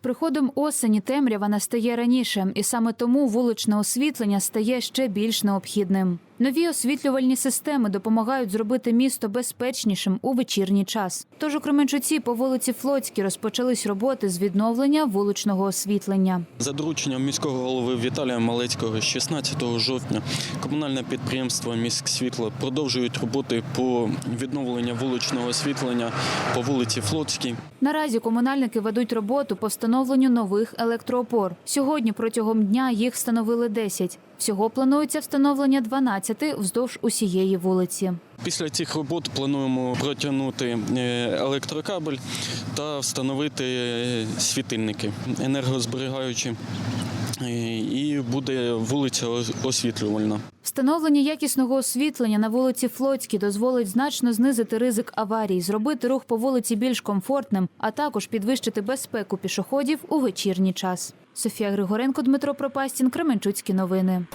приходом осені темрява настає раніше, і саме тому вуличне освітлення стає ще більш необхідним. Нові освітлювальні системи допомагають зробити місто безпечнішим у вечірній час. Тож у Кременчуці по вулиці Флотській розпочались роботи з відновлення вуличного освітлення. За дорученням міського голови Віталія Малецького 16 жовтня комунальне підприємство «Міськсвітло» продовжують роботи по відновленню вуличного освітлення по вулиці Флотській. Наразі комунальники ведуть роботу по встановленню нових електроопор. Сьогодні протягом дня їх встановили 10. Всього планується встановлення 12 вздовж усієї вулиці. Після цих робот плануємо протягнути е, електрокабель та встановити е, світильники енергозберігаючі. Е, І буде вулиця освітлювальна. Встановлення якісного освітлення на вулиці Флотській дозволить значно знизити ризик аварій, зробити рух по вулиці більш комфортним, а також підвищити безпеку пішоходів у вечірній час. Софія Григоренко, Дмитро Пропастін, Кременчуцькі новини.